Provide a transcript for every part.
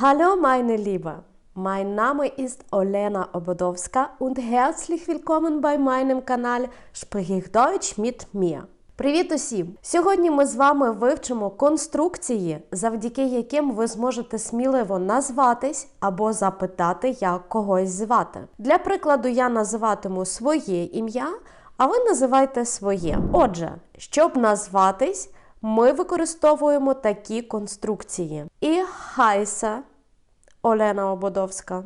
Hallo meine Liebe, mein Name ist Olena Obodowska und herzlich willkommen bei meinem Kanal Sprich Deutsch mit mir. Привіт усім! Сьогодні ми з вами вивчимо конструкції, завдяки яким ви зможете сміливо назватись або запитати, як когось звати. Для прикладу, я називатиму своє ім'я, а ви називайте своє. Отже, щоб назватись, ми використовуємо такі конструкції: Ich heiße Олена Ободовська.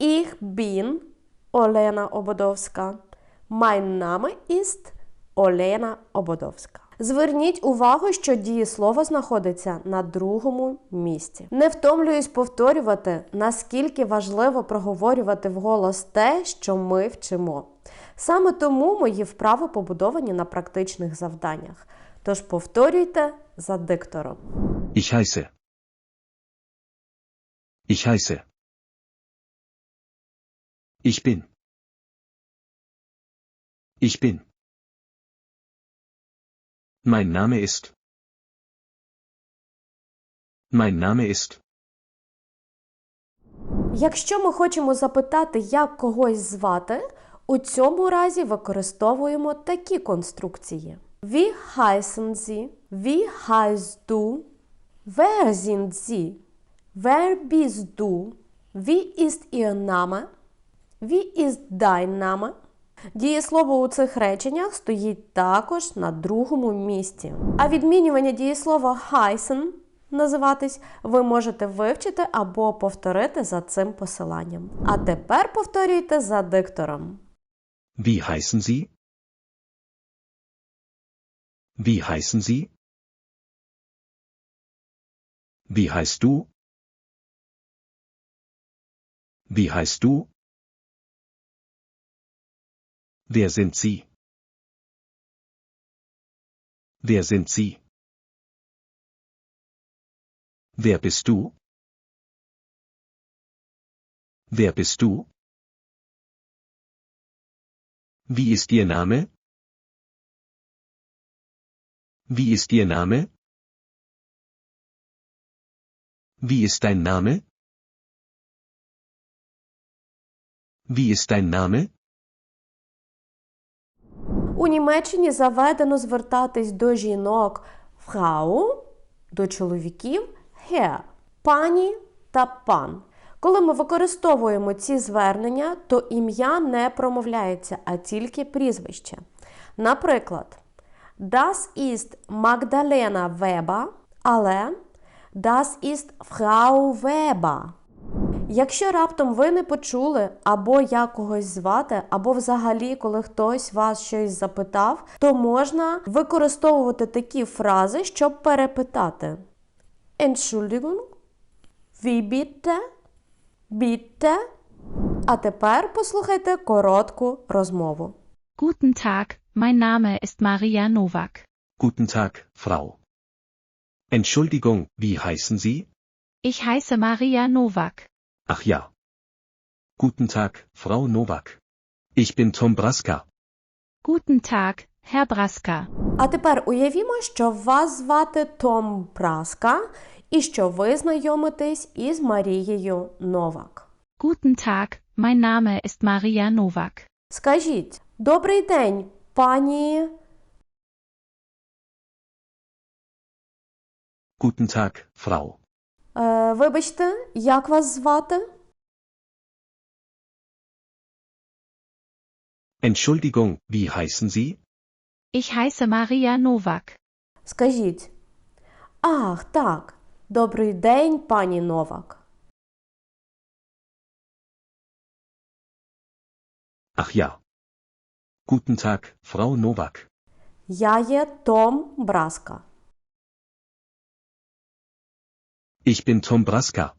Ich bin Олена Ободовська. Mein Name ist Олена Ободовська. Зверніть увагу, що дієслово знаходиться на другому місці. Не втомлююсь повторювати, наскільки важливо проговорювати вголос те, що ми вчимо. Саме тому мої вправи побудовані на практичних завданнях. Тож повторюйте за диктором. Ich heiße. Ich heiße. Ich bin. Ich bin. Mein Name ist. Mein Name ist. Якщо ми хочемо запитати, як когось звати, у цьому разі використовуємо такі конструкції. Wie heißen Sie? Wie heißt du? Wer sind Sie? Wer bist du? Wie ist Ihr Name? Wie ist dein Name? Дієслово у цих реченнях стоїть також на другому місці. А відмінювання дієслова heißen називатись ви можете вивчити або повторити за цим посиланням. А тепер повторюйте за диктором. Wie heißen Sie? Wie heißen Sie? Wie heißt du? Wie heißt du? Wer sind Sie? Wer sind Sie? Wer bist du? Wer bist du? Wie ist Ihr Name? Wie ist Ihr Name? Wie ist dein Name? Wie ist dein Name? У Німеччині заведено звертатись до жінок Frau, до чоловіків Herr, пані та пан. Коли ми використовуємо ці звернення, то ім'я не промовляється, а тільки прізвище. Наприклад, Das ist Magdalena Weber, але Das ist Frau Weber. Якщо раптом ви не почули, або як когось звати, або взагалі, коли хтось вас щось запитав, то можна використовувати такі фрази, щоб перепитати. Entschuldigung, wie bitte? Bitte? А тепер послухайте коротку розмову. Guten Tag, mein Name ist Maria Nowak. Guten Tag, Frau. Entschuldigung, wie heißen Sie? Ich heiße Maria Nowak. Ach ja. Guten Tag, Frau Nowak. Ich bin Tom Braska. Guten Tag, Herr Braska. А тепер уявімо, що вас звати Том Праска і що ви знайомитесь із Марією Новак. Guten Tag, mein Name ist Maria Nowak. Скажіть, добрий день, пані. Guten Tag, Frau. Е, вибачте, як вас звати? Entschuldigung, wie heißen Sie? Ich heiße Maria Nowak. Скажіть. Ах, так. Добрий день, пані Новак. Ach ja. Guten Tag, Frau Nowak. Я є Том Браска. Ich bin Tom Braska.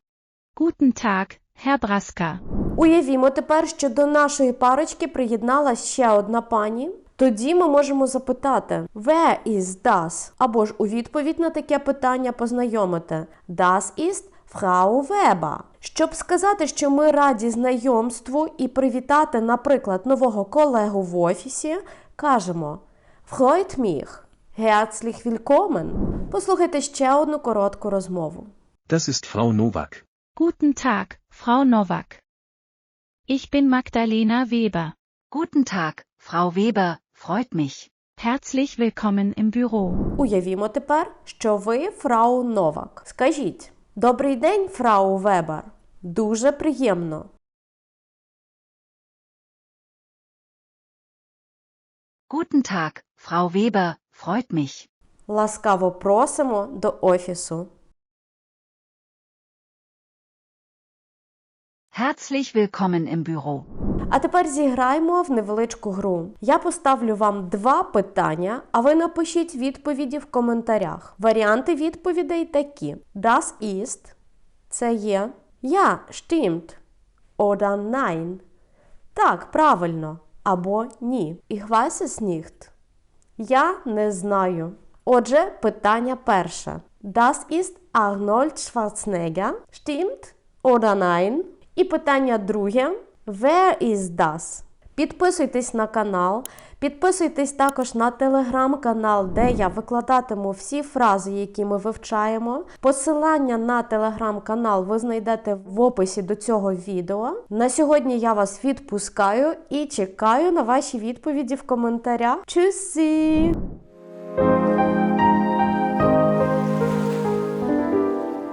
Guten Tag, Herr Braska. Уявімо тепер, що до нашої парочки приєдналась ще одна пані. Тоді ми можемо запитати Where is das? Або ж у відповідь на таке питання познайомити Das ist Frau Weber. Щоб сказати, що ми раді знайомству і привітати, наприклад, нового колегу в офісі, кажемо Freut mich. Herzlich willkommen. Послухайте ще одну коротку розмову. das ist Frau Nowak. Guten Tag, Frau Nowak. Ich bin Magdalena Weber. Guten Tag, Frau Weber, freut mich. Herzlich willkommen im Büro. Уявімо тепер, що ви фрау Новак. Скажіть: Добрий день, фрау Вебер. Дуже приємно. Guten Tag, Frau Weber, freut mich. Ласкаво просимо до офісу. Herzlich willkommen im Büro. А тепер зіграємо в невеличку гру. Я поставлю вам два питання, а ви напишіть відповіді в коментарях. Варіанти відповідей такі: Das ist – це є. Ja, stimmt. Oder nein. Так, правильно. Або ні. Ich weiß es nicht. Я не знаю. Отже, питання перше. Das ist Arnold Schwarzenegger. Stimmt? Oder nein? І питання друге. Where is das? Підписуйтесь на канал, підписуйтесь також на телеграм-канал, де я викладатиму всі фрази, які ми вивчаємо. Посилання на телеграм-канал ви знайдете в описі до цього відео. На сьогодні я вас відпускаю і чекаю на ваші відповіді в коментарях. Чусі!